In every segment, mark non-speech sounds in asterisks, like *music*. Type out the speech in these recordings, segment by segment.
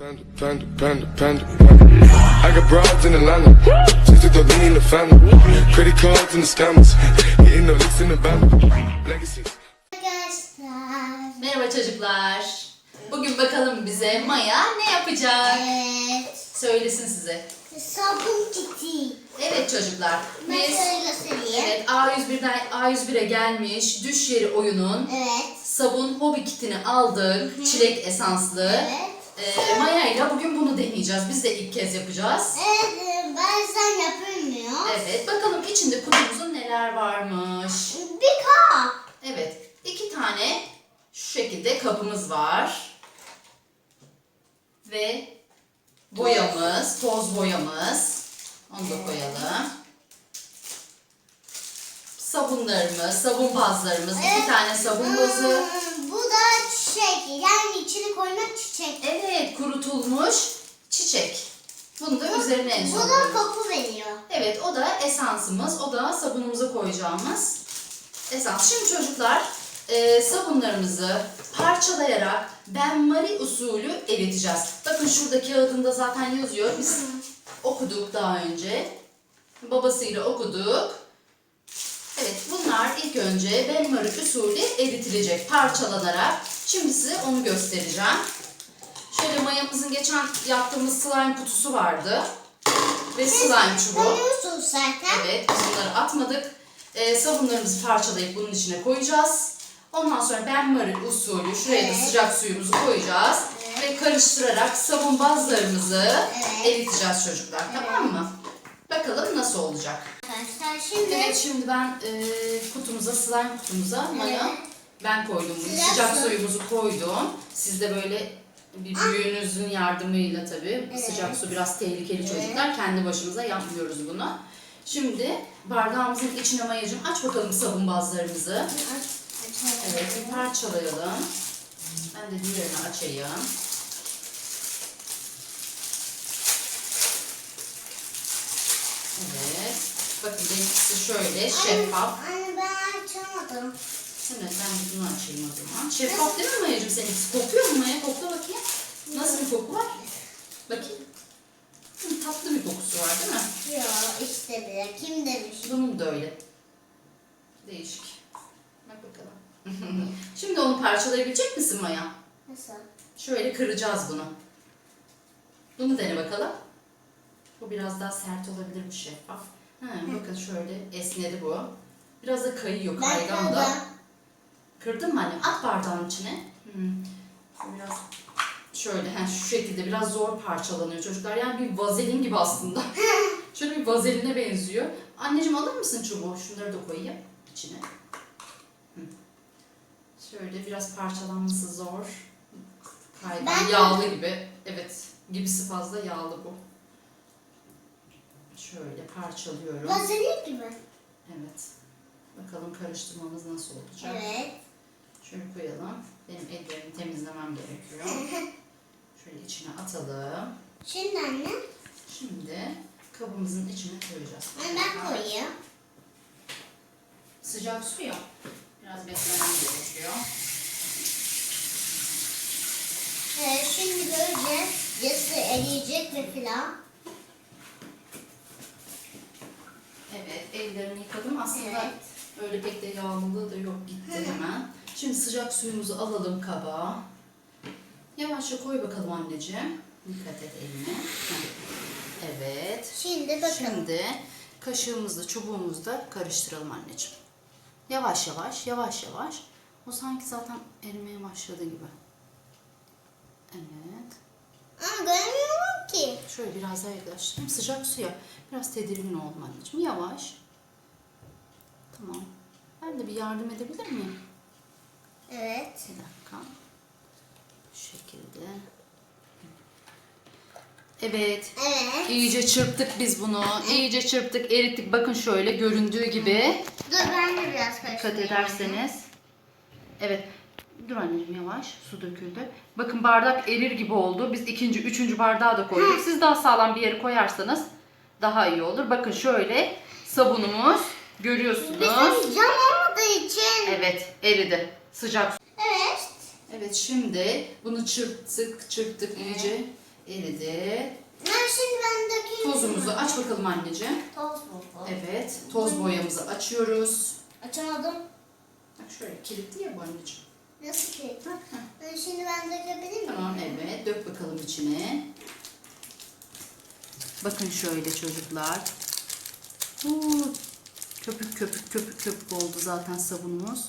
Panda, panda, panda, panda, panda. I got broads in Atlanta. Just the lean in the family. Credit cards and the scammers. Hitting the licks in the. Legacies. Arkadaşlar. Merhaba çocuklar. Bugün bakalım bize Maya ne yapacak? Evet. Söylesin size. Sabun kiti. Evet çocuklar. Ben Biz şöyle göstereyim. evet A101'den A101'e gelmiş düş yeri oyunun Evet. sabun hobi kitini aldık. Çilek esanslı. Evet. Ee, Maya ile bugün bunu deneyeceğiz. Biz de ilk kez yapacağız. Evet, e, bazen yapılmıyor. Evet, bakalım içinde kutumuzun neler varmış. Bir kap. Evet, iki tane şu şekilde kabımız var. Ve boyamız, toz boyamız. Onu da koyalım. Sabunlarımız, sabun bazlarımız, iki tane sabun bazı. Hmm, Bu da çiçek. Yani içine koymak çiçek. Evet, kurutulmuş çiçek. Bunu da üzerine en son da koyuyoruz. koku veriyor. Evet o da esansımız. O da sabunumuza koyacağımız esans. Şimdi çocuklar e, sabunlarımızı parçalayarak benmari usulü eriteceğiz. Bakın şurada kağıdında zaten yazıyor. Biz okuduk daha önce. Babasıyla okuduk. Evet bunlar ilk önce benmari usulü eritilecek parçalanarak. Şimdi size onu göstereceğim. Şöyle mayamızın geçen yaptığımız slime kutusu vardı. Ve slime çubuğu. Zaten. Evet, biz bunları atmadık. Ee, sabunlarımızı parçalayıp bunun içine koyacağız. Ondan sonra benmari usulü şuraya da Evet. sıcak suyumuzu koyacağız. Ve karıştırarak sabun bazlarımızı Evet. eriteceğiz çocuklar. Tamam mı? Bakalım nasıl olacak. Arkadaşlar şimdi Evet şimdi ben e, kutumuza, slime kutumuza maya Evet. ben koydum bunu. Sıcak Sıcak su. suyumuzu koydum. Siz de böyle bir büyüğünüzün yardımıyla tabii Evet. sıcak su biraz tehlikeli çocuklar. Kendi başımıza yapmıyoruz bunu. Şimdi bardağımızın içine mayacım aç bakalım sabun bazlarımızı. Evet bir parçalayalım. Ben de diğerini açayım. Evet. Bakın benimkisi şöyle şeffaf. Anne ben açamadım. Ben de bunu açayım o zaman. Şeffaf değil mi Maya'cığım seninkisi? Kokuyor mu Maya? Kokla bakayım. Nasıl bir koku var? Bakayım. Hı, tatlı bir kokusu var değil mi? Yok işte bile. Kim demiş? Bunun da öyle. Değişik. Bak bakalım. *laughs* Şimdi onu parçalayabilecek misin Maya? Nasıl? Şöyle kıracağız bunu. Bunu dene bakalım. Bu biraz daha sert olabilir bu şeffaf. Ha, bakın şöyle esnedi bu. Biraz da kayıyor kaygan da. Kırdım. Kırdın mı anne? At bardağın içine. Hmm. Biraz şöyle he, şu şekilde biraz zor parçalanıyor çocuklar. Yani bir vazelin gibi aslında. *laughs* şöyle bir vazeline benziyor. Anneciğim alır mısın çubuğu? Şunları da koyayım içine. Hı. Şöyle biraz parçalanması zor. Kaygan, yağlı gibi. Evet, gibisi fazla yağlı bu. Şöyle parçalıyorum. Vazelin gibi. Evet. Bakalım karıştırmamız nasıl olacak. Evet. Şöyle koyalım. Benim ellerimi temizlemem gerekiyor. Şöyle içine atalım. Şimdi anne. Şimdi kabımızın içine koyacağız. Anne ben koyayım. Sıcak su ya. Biraz beklemem gerekiyor. Ee, şimdi göreceğiz. Yası eriyecek ve filan. Evet, ellerimi yıkadım. Aslında Evet. öyle pek de yağlılığı da yok. Gitti hemen. Şimdi sıcak suyumuzu alalım kaba. Yavaşça koy bakalım anneciğim. Dikkat et eline. Evet. Şimdi bakalım. Şimdi kaşığımızla çubuğumuzla karıştıralım anneciğim. Yavaş yavaş, yavaş yavaş. O sanki zaten erimeye başladı gibi. Evet. Ama göremiyorum ki. Şöyle biraz daha yaklaştırayım. Sıcak suya biraz tedirgin oldum anneciğim. Yavaş. Tamam. Ben de bir yardım edebilir miyim? Evet. Bir dakika. Bu şekilde. Evet. Evet. İyice çırptık biz bunu. İyice çırptık, erittik. Bakın şöyle göründüğü gibi. Dur ben de biraz Dikkat karıştırayım. ederseniz. Evet. Dur anneciğim yavaş. Su döküldü. Bakın bardak erir gibi oldu. Biz ikinci, üçüncü bardağı da koyduk. Siz daha sağlam bir yere koyarsanız daha iyi olur. Bakın şöyle sabunumuz. Görüyorsunuz. Bizim cam olmadığı için. Evet eridi. Sıcak su. Evet. Evet şimdi bunu çırptık çırptık iyice. Eridi. Ben şimdi ben dökeyim. Tozumuzu aç bakalım anneciğim. Toz bu. Evet. Toz boyamızı açıyoruz. Açamadım. Bak şöyle kilitli ya bu anneciğim. Nasıl ki? Ben şimdi ben dökebilir miyim? Tamam evet. Dök bakalım içine. Bakın şöyle çocuklar. Huu, köpük köpük köpük köpük oldu zaten sabunumuz.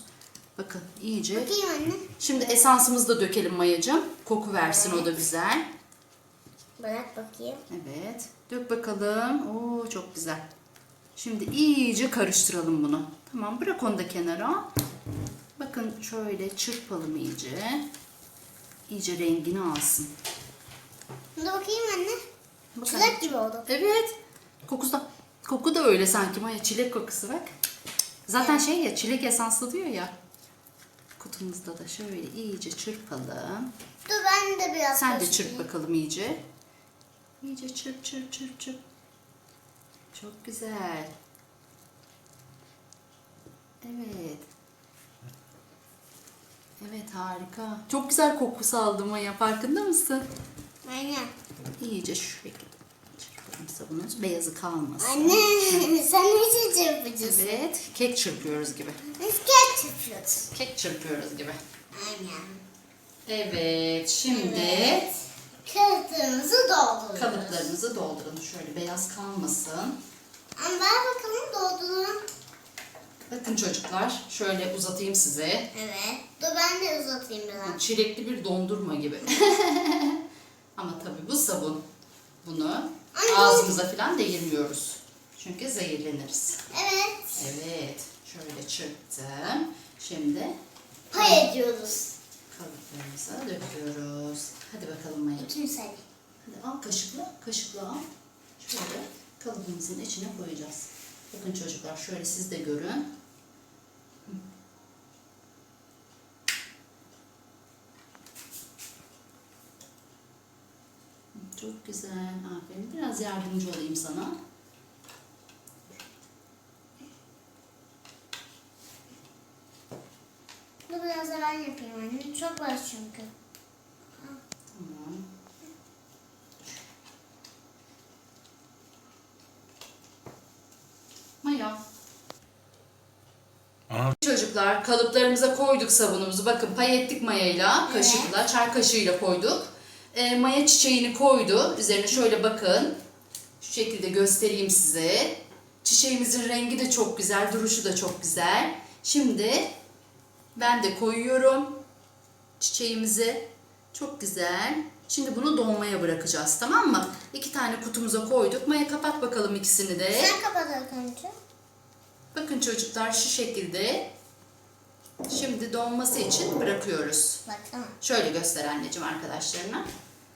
Bakın iyice. Bakayım anne. Şimdi esansımızı da dökelim Mayacığım. Koku versin o da güzel. Bırak bakayım. Evet. Dök bakalım. Oo çok güzel. Şimdi iyice karıştıralım bunu. Tamam bırak onu da kenara. Bakın şöyle çırpalım iyice. İyice rengini alsın. Dur bakayım anne. Bakın. Çilek gibi oldu. Evet. Kokusu da, koku da öyle sanki Maya. Çilek kokusu bak. Zaten şey ya çilek esanslı diyor ya. Kutumuzda da şöyle iyice çırpalım. Dur ben de biraz Sen de karıştırayım. çırp bakalım iyice. İyice çırp çırp çırp çırp. Çok güzel. Evet. Evet harika. Çok güzel kokusu aldım Maya farkında mısın? Aynen. İyice şu şekilde çırpalım sabunumuz. Beyazı kalmasın. Anne *laughs* sen ne için çırpıcısın? Evet. Kek çırpıyoruz gibi. Biz çırpıyoruz. Kek çırpıyoruz gibi. Aynen. Evet. Şimdi Evet. Kağıtlarımızı dolduruyoruz. kalıplarımızı doldurun. Şöyle beyaz kalmasın. Ama ver bakalım doldurun. Bakın çocuklar şöyle uzatayım size. Evet. Dur ben de uzatayım biraz. Çilekli bir dondurma gibi. *laughs* Ama tabii bu sabun. Bunu Ay, ağzımıza falan değirmiyoruz. Çünkü zehirleniriz. Evet. Evet. Şöyle çırptım. Şimdi Pay ediyoruz. kalıplarımıza döküyoruz. Hadi bakalım Maya. Bütün seni. Hadi al kaşıkla. Kaşıkla al. Şöyle kalıbımızın içine koyacağız. Bakın çocuklar şöyle siz de görün. Çok güzel. Aferin. Biraz yardımcı olayım sana. Dur biraz da ben yapayım anne. Çok var çünkü. Tamam. Maya. Çocuklar kalıplarımıza koyduk sabunumuzu. Bakın pay ettik mayayla, Evet. kaşıkla, çay kaşığıyla koyduk. Ee, maya çiçeğini koydu. Üzerine şöyle bakın. Şu şekilde göstereyim size. Çiçeğimizin rengi de çok güzel, duruşu da çok güzel. Şimdi ben de koyuyorum çiçeğimizi. Çok güzel. Şimdi bunu donmaya bırakacağız tamam mı? İki tane kutumuza koyduk. Maya kapat bakalım ikisini de. Sen kapat önce. Bakın çocuklar şu şekilde. Şimdi donması için bırakıyoruz. Baksana. Şöyle göster anneciğim arkadaşlarına.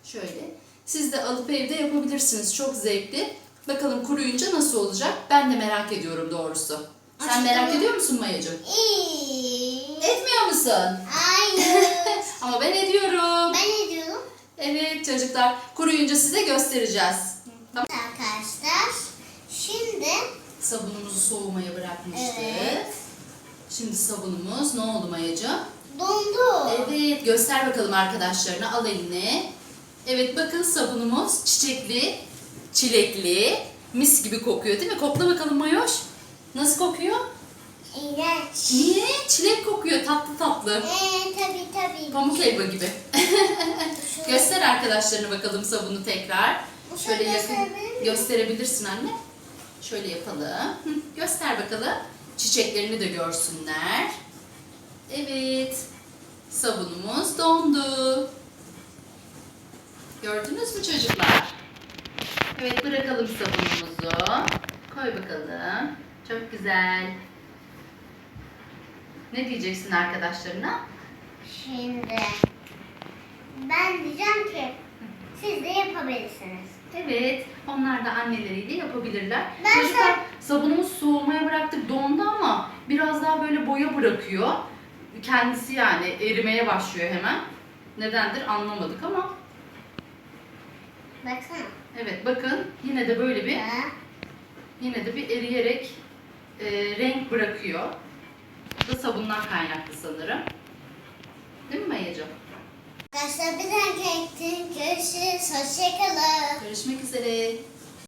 Şöyle. Siz de alıp evde yapabilirsiniz. Çok zevkli. Bakalım kuruyunca nasıl olacak? Ben de merak ediyorum doğrusu. Sen Aşkım. merak ediyor musun Mayacığım? İyi. Etmiyor musun? Hayır. *laughs* Ama ben ediyorum. ben ne diyorum? Evet çocuklar. Kuruyunca size göstereceğiz. Tamam. Arkadaşlar şimdi Sabunumuzu soğumaya bırakmıştık. Evet. Şimdi sabunumuz ne oldu Mayacığım? dondu. Evet, göster bakalım arkadaşlarına. Al eline. Evet, bakın sabunumuz çiçekli, çilekli, mis gibi kokuyor değil mi? Kokla bakalım Mayoş. Nasıl kokuyor? İğrenç. Niye? Çilek kokuyor, tatlı tatlı. Ee, tabii tabii. Pamuk helva gibi. Göster arkadaşlarına bakalım sabunu tekrar. Bu Şöyle yakın gösterebilirsin anne. Şöyle yapalım. Hı, Göster bakalım. Çiçeklerini de görsünler. Evet. Sabunumuz dondu. Gördünüz mü çocuklar? Evet bırakalım sabunumuzu. Koy bakalım. Çok güzel. Ne diyeceksin arkadaşlarına? Şimdi ben diyeceğim ki siz de yapabilirsiniz. Evet, onlar da anneleriyle yapabilirler. Ben Çocuklar sabunumuz soğumaya bıraktık dondu ama biraz daha böyle boya bırakıyor. Kendisi yani erimeye başlıyor hemen. Nedendir anlamadık ama Baksana. evet bakın yine de böyle bir yine de bir eriyerek e, renk bırakıyor. Da sabundan kaynaklı sanırım. Değil mi Mayacığım? Arkadaşlar bir dahaki görüşürüz. Hoşçakalın. Görüşmek üzere.